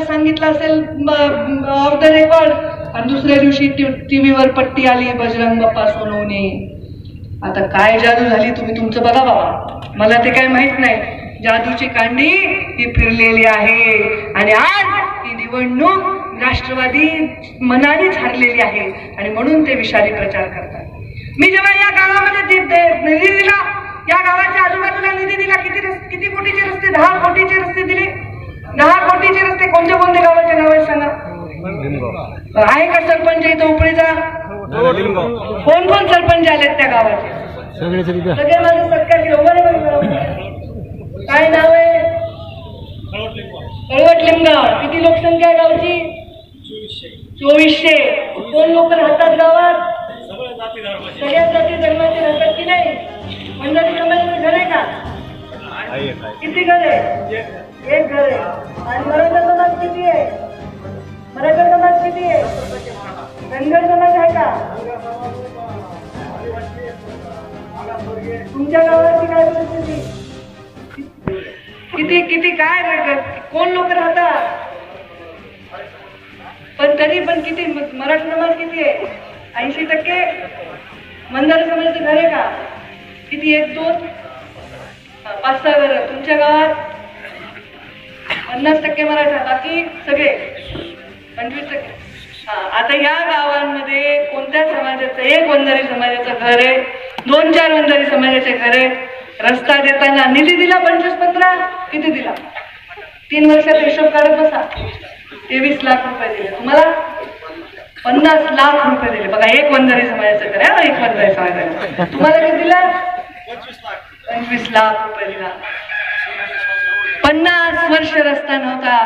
सांगितलं असेल of the record आणि दुसऱ्या दिवशी टी व्हीवर पट्टी आली बजरंग बाप्पा सोनवणे. आता काय जादू झाली तुम्ही तुमचं बघा बाबा. मला ते काय माहीत नाही. जादूची कांडी ही फिरलेली आहे. आणि आज ही निवडणूक राष्ट्रवादी मनानेच हरलेली आहे. आणि म्हणून ते विषारी प्रचार करतात. मी जेव्हा या गावामध्ये निधी दिला या गावाच्या आजूबाजूला निधी दिला किती किती कोटीचे रस्ते दहा कोटीचे रस्ते दिले दहा कोटीचे रस्ते कोणत्या कोणत्या गावाचे नाव आहेत सांगा आहे का सरपंच इथं उपळीचा? कोण कोण सरपंच आलेत त्या गावाचे? सगळे माझे सत्कार केले बरं जरा. काय नाव आहे? कळवट लिंगाव किती लोकसंख्या आहे गावची? चोवीसशे. कोण लोक राहतात गावात? सगळ्या जाती धर्माचे राहतात की नाही? मंडळी समाजाचं घर आहे का? किती घर आहे? एक घर आहे. आणि मराठा समाज किती आहे? मराठा समाज किती आहे? धनगर समाज आहे का? तुमच्या गावाची काय परिस्थिती? किती किती काय कोण लोक राहतात? पण तरी पण किती मराठा समाज किती आहे? ऐंशी टक्के? मंदार समाजाचं घर आहे का? किती एक दोन? पाच सहा घर. तुमच्या गावात पन्नास टक्के मराठा बाकी सगळे? पंचवीस टक्के हा आता या गावांमध्ये कोणत्या समाजाचं एक वंजारी समाजाचं घर आहे. दोन चार वंजारी समाजाचे घर आहे रस्ता देताना निधी दिला पंचवीस पंधरा किती दिला? तीन वर्षाचा हिशोब काढत बसा. तेवीस लाख रुपये दिले. तुम्हाला पन्नास लाख रुपये दिले. बघा एक वंजारी समाजाचं घर आहे. एक वंजारी समाजाचं तुम्हाला किती दिला? पंचवीस लाख रुपये दिला. पन्नास वर्ष रस्ता नव्हता.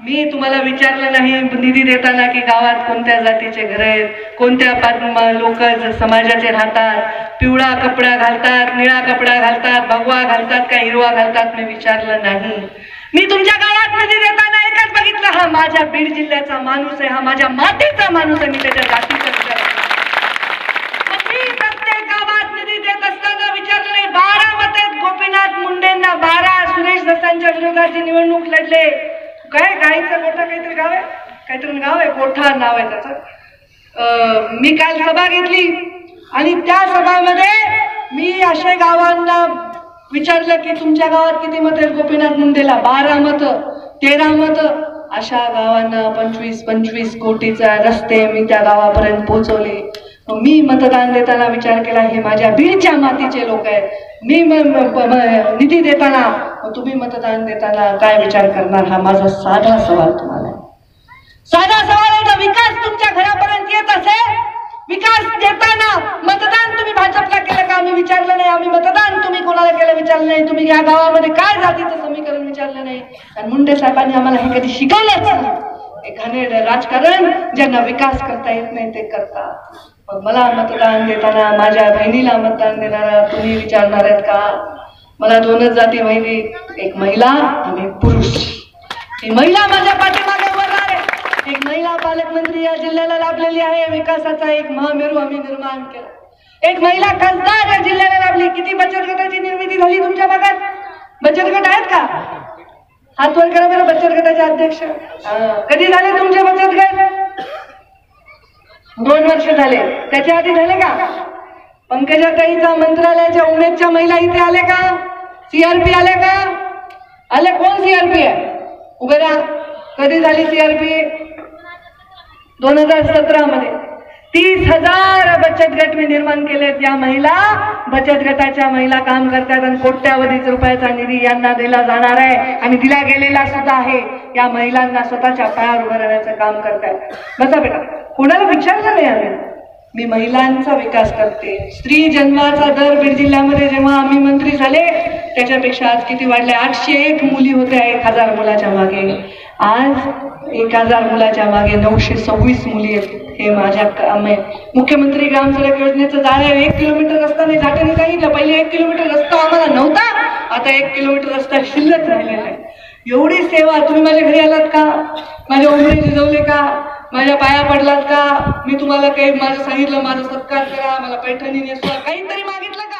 मी तुम्हाला विचारलं नाही निधी देताना की गावात कोणत्या जातीचे घर आहेत कोणत्या लोक समाजाचे राहतात पिवळा कपडा घालतात निळा कपडा घालतात भगवा घालतात का हिरवा घालतात मी विचारलं नाही. मी तुमच्या गावात निधी देताना एकच बघितलं हा माझ्या बीड जिल्ह्याचा माणूस आहे हा माझ्या मातीचा माणूस आहे मी त्याच्या जातीचा विचार मी प्रत्येक गावात निधी देत असताना विचारलं बारा मतेत गोपीनाथ मुंडेंना बारा सुरेश दत्तांच्या विरोधात निवडणूक लढले. काय गाईचा गोठा काहीतरी गाव आहे? काहीतरी गाव आहे गोठा नाव आहे त्याचं. मी काल सभा घेतली आणि त्या सभामध्ये मी अशा गावांना विचारलं की तुमच्या गावात किती मत आहेत? गोपीनाथ मुंडेला बारा मत तेरा मत. अशा गावांना पंचवीस पंचवीस कोटीचा रस्ते मी त्या गावापर्यंत पोहोचवले. मी मतदान देताना विचार केला हे माझ्या बीडच्या मातीचे लोक आहेत. मी निधी देताना मग तुम्ही मतदान देताना काय विचार करणार? हा माझा साधा सवाल तुम्हाला साधा सवाल आहे का? विकास तुमच्या घरापर्यंत येत असेल? विकास देताना मतदान तुम्ही भाजपला केलं का? आम्ही विचारलं नाही. आम्ही मतदान तुम्ही कोणाला केलं विचारलं नाही. तुम्ही या गावामध्ये काय जातीचं समीकरण विचारलं नाही? आणि मुंडे साहेबांनी आम्हाला हे कधी शिकवलंच नाही. हे घाणेरड राजकारण ज्यांना विकास करता येत नाही ते करतात. मग मला मतदान देताना माझ्या बहिणीला मतदान देणारा तुम्ही विचारणार आहेत का? मला दोनच जाती बहिणी एक महिला आणि एक पुरुष. ही महिला माझ्या पाठीमागे उभं आहे एक महिला पालकमंत्री या जिल्ह्याला लाभलेली आहे. विकासाचा एक महामेरू आम्ही निर्माण केला. एक महिला खासदार या जिल्ह्याला लाभली. किती बचत गटाची निर्मिती झाली तुमच्या भागात? बचत गट आहेत का? हात वर करा बरं बचत गटाचे अध्यक्ष. कधी झाले तुमचे बचत गट? दोन वर्ष झाले. त्याच्या आधी झाले का? पंकजाताईचा मंत्रालयाच्या उमेदच्या महिला इथे आल्या का? सीआरपी आले का? आले कोण सीआरपी आहे उभे राहा कधी झाली सीआरपी दोन हजार सतरा मध्ये तीस हजार बचत गट मी निर्माण केलेत या महिला. बचत गटाच्या महिला काम करतात आणि कोट्यावधी रुपयाचा निधी यांना दिला जाणार आहे. आणि दिला गेलेला सुद्धा आहे. या महिलांना स्वतःच्या पायावर उभं राहण्याचं काम करतायत. बसा बेटा. कोणाला विचारलं नाही आम्ही? मी महिलांचा विकास करते. स्त्री जन्माचा दर बीड जिल्ह्यामध्ये जेव्हा आम्ही मंत्री झाले त्याच्यापेक्षा आज किती वाढले? आठशे एक मुली होत्या एक हजार मुलाच्या मागे. आज एक हजार मुलाच्या मागे नऊशे सव्वीस मुली आहेत. हे माझ्या काम आहे मुख्यमंत्री ग्राम सडक योजनेचं जाळं आहे. एक किलोमीटर रस्ता नाही झाटेने सांगितलं. पहिले एक किलोमीटर रस्ता आम्हाला नव्हता. आता एक किलोमीटर रस्ता शिल्लक राहिलेला आहे. एवढी सेवा तुम्ही माझ्या घरी आलात का? माझ्या उमरे जिजवले का? माझ्या पाया पडलात का? मी तुम्हाला काही माझं सांगितलं माझा सत्कार करा मला पैठणी नेसवा काहीतरी मागितलं का?